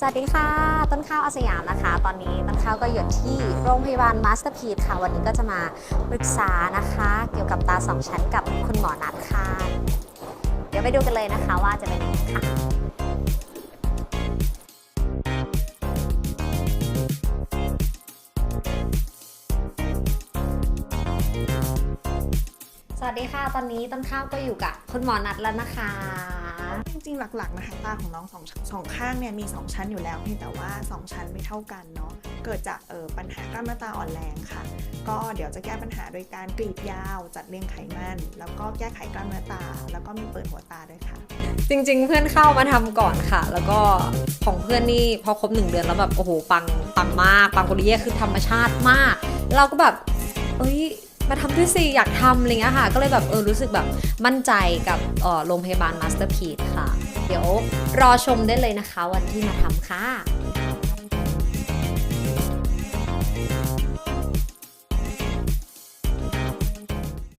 สวัสดีค่ะ ต้นข้าวอาสยามนะคะ ตอนนี้ต้นข้าวก็อยู่ที่โรงพยาบาลมาสเตอร์พีค่ะ วันนี้ก็จะมาปรึกษานะคะ เกี่ยวกับตาสองชั้นกับคุณหมอนัดค่ะ เดี๋ยวไปดูกันเลยนะคะว่าจะเป็น สวัสดีค่ะ ตอนนี้ต้นข้าวก็อยู่กับคุณหมอนัทแล้วนะคะ จริงๆ หลักๆนะคะตาของน้องสองสองข้างเนี่ยมี 2 ชั้นอยู่แล้วเพียงแต่ว่า 2 ชั้นไม่เท่ากันเนาะเกิดจากเออปัญหากล้ามเนื้อตาอ่อนแรงค่ะ ก็เดี๋ยวจะแก้ปัญหาโดยการกรีดยาวจัดเรียงไขมัน แล้วก็แก้ไขกล้ามเนื้อตา แล้วก็มีเปิดหัวตาด้วยค่ะ จริง ๆ เพื่อนเข้ามาทำก่อนค่ะ แล้วก็ของเพื่อนนี่พอครบหนึ่งเดือนแล้วแบบโอ้โหปังปังมากปังโคเรียคือธรรมชาติมาก เราก็แบบเอ้ย มาทำด้วยสิอยากทำอะไรเงี้ยค่ะ ก็เลยแบบเออรู้สึกแบบมั่นใจกับออโรงพยาบาลมาสเตอร์พีค่ะ เดี๋ยวรอชมได้เลยนะคะ วันที่มาทำค่ะ